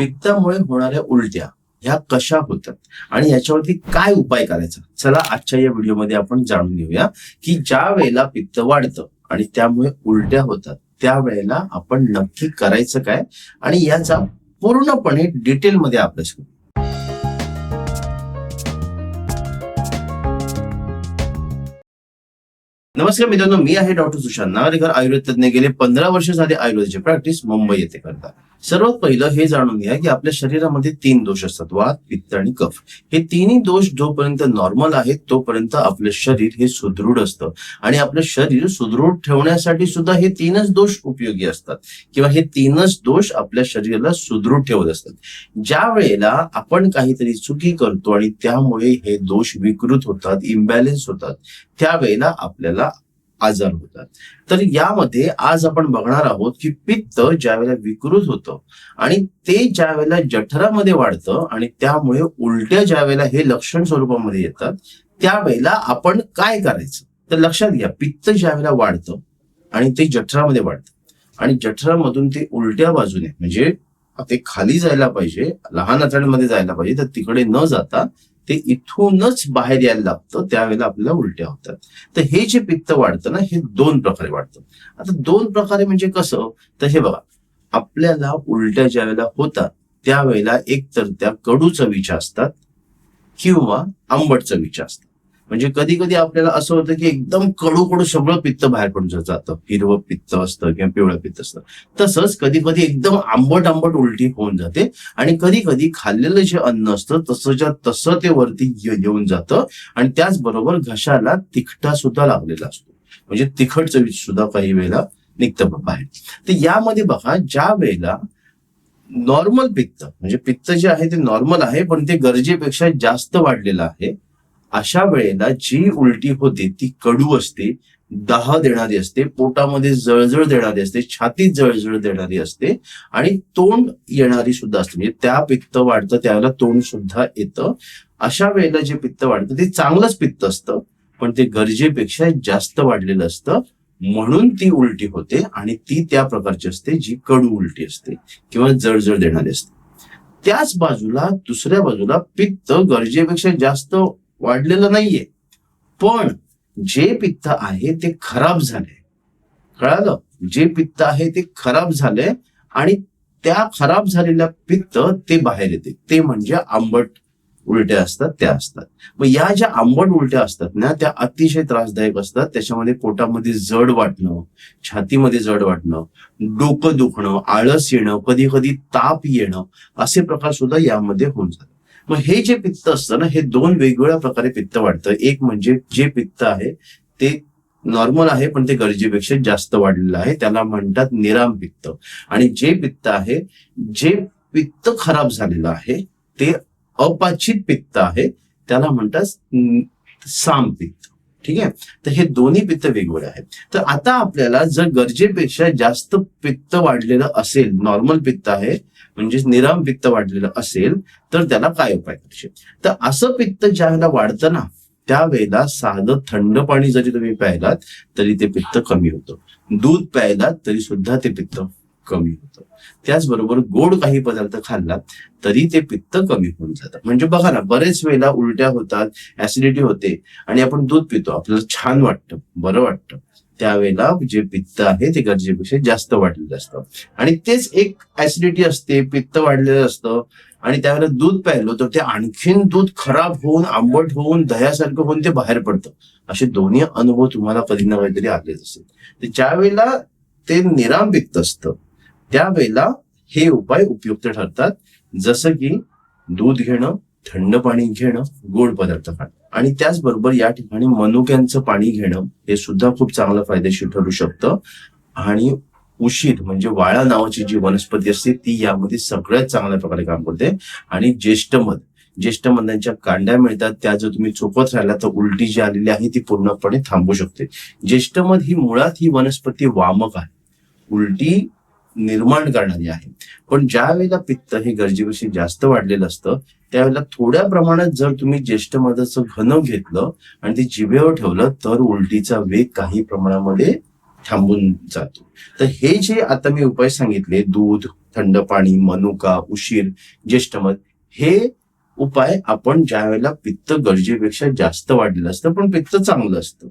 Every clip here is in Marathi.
पित्तामुळे होणाऱ्या उलट्या ह्या कशा होतात? आणि याच्यावरती काय उपाय करायचा? चला आजच्या या व्हिडिओमध्ये आपण जाणून घेऊया की ज्या वेळेला पित्त वाढतं आणि त्यामुळे उलट्या होतात त्यावेळेला आपण नक्की करायचं काय? आणि याचा पूर्णपणे डिटेलमध्ये अभ्यास करू. नमस्कार मित्रांनो मी आहे डॉक्टर सुशांत नागरेकर. आयुर्वेद तज्ञ गेले पंधरा वर्ष झाले आयुर्वेदाची प्रॅक्टिस मुंबई येथे करतात. सर्वात पहिलं हे जाणून घ्या की आपल्या शरीरामध्ये तीन दोष असतात वात पित्त आणि कफ. हे तिन्ही दोष जोपर्यंत नॉर्मल आहेत तोपर्यंत आपलं शरीर हे सुदृढ असतं. आणि आपलं शरीर सुदृढ ठेवण्यासाठी सुद्धा हे तीनच दोष उपयोगी असतात. किंवा हे तीनच दोष आपल्या शरीराला सुदृढ ठेवत असतात. ज्या वेळेला आपण काहीतरी चुकी करतो आणि त्यामुळे हे दोष विकृत होतात इम्बॅलेन्स होतात त्यावेळेला आपल्याला आजार होतात. तर यामध्ये आज आपण बघणार आहोत की पित्त ज्या वेळेला विकृत होतं आणि ते ज्या वेळेला जठरामध्ये वाढतं आणि त्यामुळे उलट्या ज्या वेळेला हे लक्षण स्वरूपामध्ये येतात त्यावेळेला आपण काय करायचं? तर लक्षात घ्या पित्त ज्या वेळेला वाढतं आणि ते जठरामध्ये वाढतं. आणि जठरामधून ते उलट्या बाजूने म्हणजे ते खाली जायला पाहिजे लहान आतड्यांमध्ये जायला पाहिजे तर तिकडे न जाता ते इथूनच बाहेर यायला लागतं त्यावेळेला आपल्याला उलट्या होतात. तर हे जे पित्त वाढतं ना हे दोन प्रकारे वाढतं. आता दोन प्रकारे म्हणजे कसं? तर हे बघा आपल्याला उलट्या ज्या वेळेला होतात त्यावेळेला एक तर त्या कडू चवीच्या असतात किंवा आंबट चवीच्या असतात. म्हणजे कधी कधी आपल्याला असं होतं की एकदम कडू कडू सगळं पित्त बाहेर पडून जातं. हिरवं पित्त असतं किंवा पिवळं पित्त असतं. तसंच कधी कधी एकदम आंबट आंबट उलटी होऊन जाते. आणि कधी कधी खाल्लेलं जे अन्न असतं तसंच्या तसं ते वरती येऊन जातं. आणि त्याचबरोबर घशाला तिखटा सुद्धा लागलेला असतो. म्हणजे तिखट चवी सुद्धा काही वेळेला निघतं बाहेर. तर यामध्ये बघा ज्या वेळेला नॉर्मल पित्त म्हणजे पित्त जे आहे ते नॉर्मल आहे पण ते गरजेपेक्षा जास्त वाढलेलं आहे अशा वेळेला जी उलटी होते ती कडू असते दाह देणारी असते पोटामध्ये जळजळ देणारी असते छातीत जळजळ देणारी असते आणि तोंड येणारी सुद्धा असते. म्हणजे त्या पित्त वाढतं त्याला तोंड सुद्धा येतं. अशा वेळेला जे पित्त वाढतं ते चांगलंच पित्त असतं पण ते गरजेपेक्षा जास्त वाढलेलं असतं. म्हणून ती उलटी होते आणि ती त्या प्रकारची असते जी कडू उलटी असते किंवा जळजळ देणारी असते. त्याच बाजूला दुसऱ्या बाजूला पित्त गरजेपेक्षा जास्त वाढलेलं नाहीये. पण जे पित्त आहे ते खराब झाले कळालं? जे पित्त आहे ते खराब झाले आणि त्या खराब झालेल्या पित्त ते बाहेर येते. ते म्हणजे आंबट उलट्या असतात त्या असतात. मग या ज्या आंबट उलट्या असतात ना त्या अतिशय त्रासदायक असतात. त्याच्यामध्ये पोटामध्ये जड वाटणं छातीमध्ये जड वाटणं डोकं दुखणं आळस येणं कधी कधी ताप येणं असे प्रकार सुद्धा यामध्ये होऊन जातात. मग हे जे पित्त असतं ना हे दोन वेगवेगळ्या प्रकारे पित्त वाढतं. एक म्हणजे जे पित्त आहे ते नॉर्मल आहे पण ते गरजेपेक्षा जास्त वाढलेलं आहे. त्याला म्हणतात निराम पित्त. आणि जे पित्त आहे जे पित्त खराब झालेलं आहे ते अपाचित पित्त आहे त्याला म्हणतात साम पित्त. ठीक आहे? तर हे दोन्ही पित्त वेगवेगळे आहेत. तर आता आपल्याला जर गरजेपेक्षा जास्त पित्त वाढलेलं असेल नॉर्मल पित्त आहे म्हणजेच निराम पित्त वाढलेलं असेल तर त्याला काय उपाय करायचे तर असं पित्त ज्या वेळेला वाढतं ना त्यावेळेला साधं थंड पाणी जरी तुम्ही प्यायलात तरी ते पित्त कमी होतं. दूध प्यायलात तरी सुद्धा ते पित्त कमी होतं. त्याचबरोबर गोड काही पदार्थ खाल्ला तरी ते पित्त कमी होऊन जातं. म्हणजे बघा ना बरेच वेळेला उलट्या होतात ऍसिडिटी होते आणि आपण दूध पितो. आपल्याला छान वाटतं बरं वाटतं. त्यावेळेला जे पित्त आहे ते गरजेपेक्षा जास्त वाढलेलं असतं. आणि तेच एक ऍसिडिटी असते पित्त वाढलेलं असतं. आणि त्यावेळेला दूध प्यायलो तर ते आणखीन दूध खराब होऊन आंबट होऊन दह्यासारखं होऊन ते बाहेर पडतं. असे दोन्ही अनुभव तुम्हाला कधी ना कधीतरी आलेच असेल. तर ज्या वेळेला ते निराम पित्त असतं त्यावेळेला हे उपाय उपयुक्त ठरतात. जसं की दूध घेणं थंड पाणी घेणं गोड पदार्थ खाणं. आणि त्याचबरोबर या ठिकाणी मनुक्यांचं पाणी घेणं हे सुद्धा खूप चांगलं फायदेशीर ठरू शकतं. आणि उशीर म्हणजे वाळा नावाची जी वनस्पती असते ती यामध्ये सगळ्यात चांगल्या प्रकारे काम करते. आणि ज्येष्ठमध ज्येष्ठमधांच्या कांड्या मिळतात त्या जर तुम्ही चोपत राहिला तर उलटी जी आलेली आहे ती पूर्णपणे थांबू शकते. ज्येष्ठमध ही मुळात ही वनस्पती वामक आहे. उलटी निर्माण करणारी आहे. पण ज्या वेळेला पित्त हे गरजेपेक्षा जास्त वाढलेलं असतं त्यावेळेला थोड्या प्रमाणात जर तुम्ही ज्येष्ठ मधाचं घन घेतलं आणि ते जिभेवर ठेवलं तर उलटीचा वेग काही प्रमाणामध्ये थांबून जातो. तर हे जे आता मी उपाय सांगितले दूध थंड पाणी मनुका उशीर ज्येष्ठमध हे उपाय आपण ज्या वेळेला पित्त गरजेपेक्षा जास्त वाढलेलं असतं पण पित्त चांगलं असतं.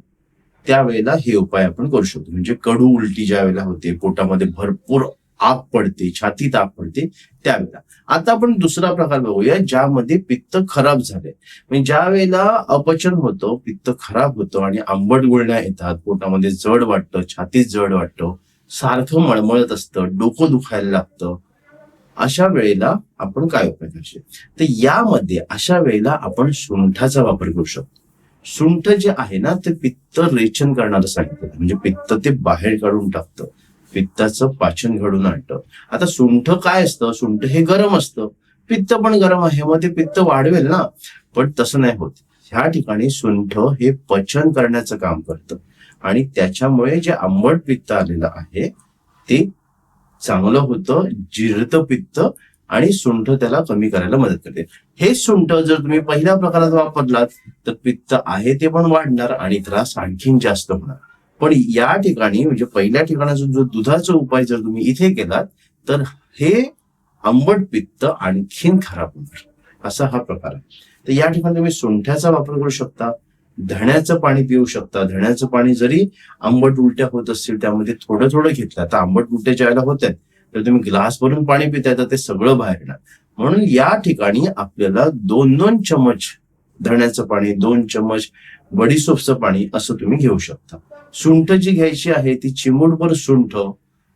त्यावेळेला हे उपाय आपण करू शकतो. म्हणजे कडू उलटी ज्या वेळेला होते पोटामध्ये भरपूर आग पडते छातीत आग पडते त्यावेळेला. आता आपण दुसरा प्रकार बघूया ज्यामध्ये पित्त खराब झाले म्हणजे ज्या वेळेला अपचन होतं पित्त खराब होतं आणि आंबट गुळण्या येतात पोटामध्ये जड वाटतं छातीत जड वाटतं सारखं मळमळत असतं डोकं दुखायला लागतं अशा वेळेला आपण काय उपाय करायचे तर यामध्ये अशा वेळेला आपण सुंठाचा वापर करू शकतो. सुंठ जे आहे ना ते पित्त रेचन करणारं सांगितलं म्हणजे पित्त ते बाहेर काढून टाकतं. पित्ताचं पाचन घडून आणतं. आता सुंठ काय असतं? सुंठ हे गरम असतं. पित्त पण गरम आहे. मग ते पित्त वाढवेल ना. पण तसं नाही होत. ह्या ठिकाणी सुंठ हे पचन करण्याचं काम करतं. आणि त्याच्यामुळे जे आंबट पित्त आलेलं आहे ते चांगलं होतं. जिरतं पित्त आणि सुंठ त्याला कमी करायला मदत करते. हे सुंठ जर तुम्ही पहिल्या प्रकारात वापरलात तर पित्त आहे ते पण वाढणार आणि त्रास आणखीन जास्त होणार. पण या ठिकाणी म्हणजे पहिल्या ठिकाणाचा जो दुधाचा उपाय जर तुम्ही इथे केलात तर हे आंबट पित्त आणखीन खराब होणार. असा हा प्रकार आहे. तर या ठिकाणी तुम्ही सुंठ्याचा वापर करू शकता धण्याचं पाणी पिऊ शकता. धण्याचं पाणी जरी आंबट उलट्या होत असतील त्यामध्ये थोडं थोडं घेतलं तर आंबट उलट्या ज्यावेळेला होत आहेत तर तुम्ही ग्लास भरून पाणी पिताय तर ते सगळं बाहेर येणार. म्हणून या ठिकाणी आपल्याला दोन दोन चमच धण्याचं पाणी दोन चमच बडीसोपचं पाणी असं तुम्ही घेऊ शकता. सुंठ जी घ्यायची आहे ती चिमूटभर सुंठ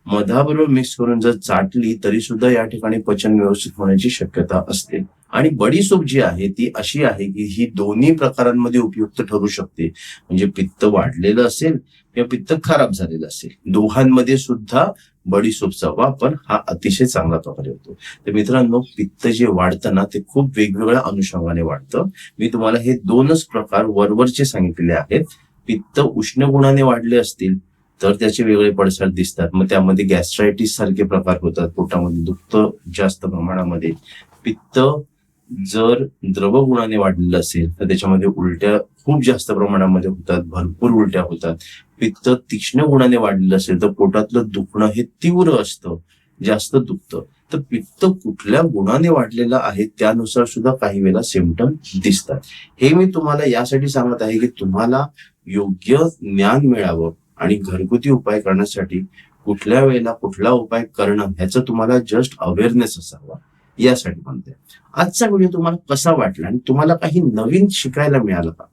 मधाबरोबर मिक्स करून जर चाटली तरी सुद्धा या ठिकाणी पचन व्यवस्थित होण्याची शक्यता असते. आणि बडीसूप जी आहे ती अशी आहे की ही दोन्ही प्रकारांमध्ये उपयुक्त ठरू शकते. म्हणजे पित्त वाढलेलं असेल किंवा पित्त खराब झालेलं असेल. दोघांमध्ये सुद्धा बडीसोपचा वापर हा अतिशय चांगला प्रकारे होतो. तर मित्रांनो पित्त जे वाढतं ना ते खूप वेगवेगळ्या अनुषंगाने वाढतं. मी तुम्हाला हे दोनच प्रकार वरवरचे सांगितलेले आहेत. पित्त उष्ण गुणाने वाढले असतील तर त्याचे वेगळे पडसाद दिसतात. मग त्यामध्ये गॅस्ट्रायटिस सारखे प्रकार होतात. पोटामध्ये दुखतं जास्त प्रमाणामध्ये. पित्त जर द्रव गुणाने वाढलेलं असेल तर त्याच्यामध्ये उलट्या खूप जास्त प्रमाणामध्ये होतात. भरपूर उलट्या होतात. पित्त तीक्ष्ण गुणाने वाढलेलं असेल तर पोटातलं दुखणं हे तीव्र असतं. जास्त दुखतं. तर पित्त कुठल्या गुणाने वाढलेलं आहे त्यानुसार सुद्धा काही वेळेला सिमटम दिसतात. हे मी तुम्हाला यासाठी सांगत आहे की तुम्हाला योग्य ज्ञान मिळावं. आणि घरगुती उपाय करण्यासाठी कुठल्या वेळेला कुठला उपाय करणं ह्याचं तुम्हाला जस्ट अवेअरनेस असावा यासाठी म्हणते. आजचा व्हिडिओ तुम्हाला कसा वाटला आणि तुम्हाला काही नवीन शिकायला मिळालं का?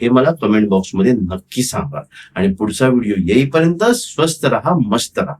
हे मला कमेंट बॉक्समध्ये नक्की सांगा. आणि पुढचा व्हिडिओ येईपर्यंत स्वस्त राहा मस्त राहा.